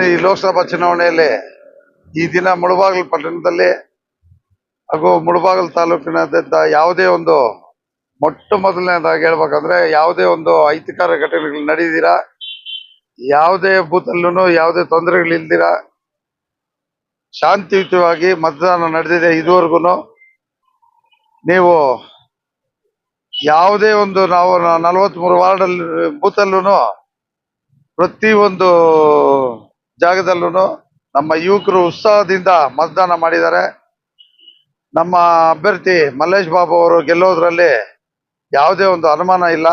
ಈ ಲೋಕಸಭಾ ಚುನಾವಣೆಯಲ್ಲಿ ಈ ದಿನ ಮುಳಬಾಗಿಲು ಪಟ್ಟಣದಲ್ಲಿ ಹಾಗೂ ಮುಳಬಾಗಿಲು ತಾಲೂಕಿನಾದ್ಯಂತ ಯಾವುದೇ ಒಂದು ಮೊಟ್ಟ ಮೊದಲನೇದಾಗಿ ಹೇಳ್ಬೇಕಂದ್ರೆ ಯಾವುದೇ ಒಂದು ಐತಿಕಾರ ಘಟನೆಗಳು ನಡೆದಿರ ಯಾವುದೇ ಬೂತಲ್ಲೂ ಯಾವುದೇ ತೊಂದರೆಗಳಿಲ್ದಿರ? ಶಾಂತಿಯುತವಾಗಿ ಮತದಾನ ನಡೆದಿದೆ ಇದುವರೆಗೂ. ನೀವು ಯಾವುದೇ ಒಂದು ನಾವು ನಲವತ್ಮೂರು ವಾರ್ಡಲ್ಲಿ ಬೂತಲ್ಲೂ ಪ್ರತಿ ಒಂದು ಜಾಗದಲ್ಲೂ ನಮ್ಮ ಯುವಕರು ಉತ್ಸಾಹದಿಂದ ಮತದಾನ ಮಾಡಿದ್ದಾರೆ. ನಮ್ಮ ಅಭ್ಯರ್ಥಿ ಮಲ್ಲೇಶ್ ಬಾಬು ಅವರು ಗೆಲ್ಲೋದ್ರಲ್ಲಿ ಯಾವುದೇ ಒಂದು ಅನುಮಾನ ಇಲ್ಲ.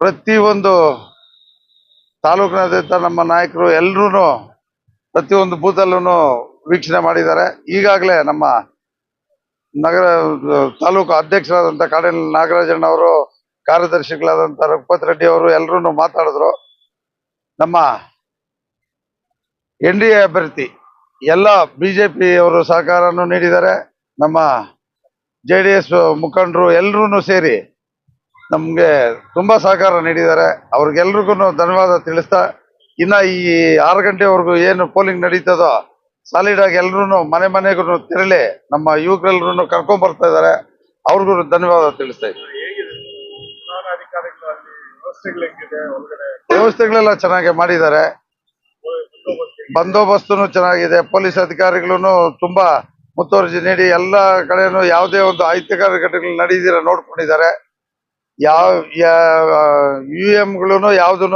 ಪ್ರತಿಯೊಂದು ತಾಲೂಕಿನಾದ್ಯಂತ ನಮ್ಮ ನಾಯಕರು ಎಲ್ಲರೂ ಪ್ರತಿಯೊಂದು ಬೂತಲ್ಲೂ ವೀಕ್ಷಣೆ ಮಾಡಿದ್ದಾರೆ. ಈಗಾಗಲೇ ನಮ್ಮ ನಗರ, ತಾಲೂಕು ಅಧ್ಯಕ್ಷರಾದಂಥ ನಾಗರಾಜಣ್ಣ ಅವರು, ಕಾರ್ಯದರ್ಶಿಗಳಾದಂಥ ರಘುಪತ್ ರೆಡ್ಡಿ ಅವರು ಎಲ್ಲರೂ ಮಾತಾಡಿದ್ರು. ನಮ್ಮ ಎನ್ ಡಿ ಎ ಅಭ್ಯರ್ಥಿ. ಎಲ್ಲ ಬಿಜೆಪಿ ಅವರು ಸಹಕಾರವನ್ನು ನೀಡಿದ್ದಾರೆ. ನಮ್ಮ ಜೆ ಡಿ ಎಸ್ ಮುಖಂಡರು ಎಲ್ಲರೂ ಸೇರಿ ನಮಗೆ ತುಂಬಾ ಸಹಕಾರ ನೀಡಿದ್ದಾರೆ. ಅವ್ರಿಗೆಲ್ರಿಗೂ ಧನ್ಯವಾದ ತಿಳಿಸ್ತಾ ಇನ್ನ ಈ ಆರು ಗಂಟೆವರೆಗೂ ಏನು ಪೋಲಿಂಗ್ ನಡೀತದೋ ಸಾಲಿಡ್ ಆಗಿ ಎಲ್ರು ಮನೆ ಮನೆಗೂ ತೆರಳಿ ನಮ್ಮ ಯುವಕರೆಲ್ಲರೂ ಕರ್ಕೊಂಡ್ ಬರ್ತಾ ಇದ್ದಾರೆ. ಅವ್ರಿಗೂ ಧನ್ಯವಾದ ತಿಳಿಸ್ತಾ ಇದ್ದಾರೆ ವ್ಯವಸ್ಥೆಗಳೆಲ್ಲ ಚೆನ್ನಾಗಿ ಮಾಡಿದ್ದಾರೆ? ಬಂದೋಬಸ್ತುನು ಚೆನ್ನಾಗಿದೆ, ಪೊಲೀಸ್ ಅಧಿಕಾರಿಗಳು ತುಂಬಾ ಮುತುವರ್ಜಿ ನೀಡಿ, ಎಲ್ಲ ಕಡೆನು ಯಾವುದೇ ಒಂದು ಅಹಿತಕರ ಘಟನೆಗಳು ನಡೆದಿರ ನೋಡ್ಕೊಂಡಿದ್ದಾರೆ. ಯಾವ, ಯು ಗಳುನು ಯಾವ್ದು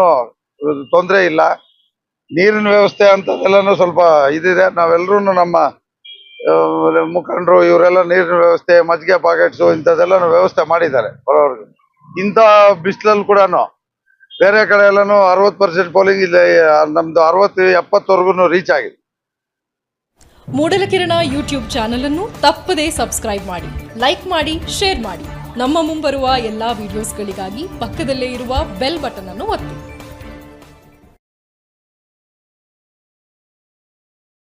ತೊಂದರೆ ಇಲ್ಲ. ನೀರಿನ ವ್ಯವಸ್ಥೆ ಅಂತದೆಲ್ಲನೂ ಸ್ವಲ್ಪ ಇದಿದೆ. ನಾವೆಲ್ಲರೂ ನಮ್ಮ ಮುಖಂಡರು ಇವರೆಲ್ಲ ನೀರಿನ ವ್ಯವಸ್ಥೆ, ಮಜ್ಜಿಗೆ, ಪಾಕೆಟ್ಸು ಇಂಥದ್ದೆಲ್ಲ ವ್ಯವಸ್ಥೆ ಮಾಡಿದ್ದಾರೆ ಬರೋರ್ಗೆ ಇಂಥ ಬಿಸಿಲಲ್ಲಿ ಕೂಡ ಬೇರೆ ಕಡೆ ಎಲ್ಲಾನು ಅರವತ್ತು ಪರ್ಸೆಂಟ್ ಪೋಲಿಂಗ್ ಇಲ್ಲ ನಮ್ದು ಅರವತ್ತು, ಎಪ್ಪತ್ತವರೆಗೂ ರೀಚ್ ಆಗಿದೆ. ಮೂಡಲಕಿರಣ ಯೂಟ್ಯೂಬ್ ಚಾನಲ್ ಅನ್ನು ತಪ್ಪದೇ ಸಬ್ಸ್ಕ್ರೈಬ್ ಮಾಡಿ ಲೈಕ್ ಮಾಡಿ ಶೇರ್ ಮಾಡಿ. ನಮ್ಮ ಮುಂಬರುವ ಎಲ್ಲಾ ವಿಡಿಯೋಸ್ಗಳಿಗಾಗಿ ಪಕ್ಕದಲ್ಲೇ ಇರುವ ಬೆಲ್ ಬಟನ್ ಅನ್ನು ಒತ್ತಿ.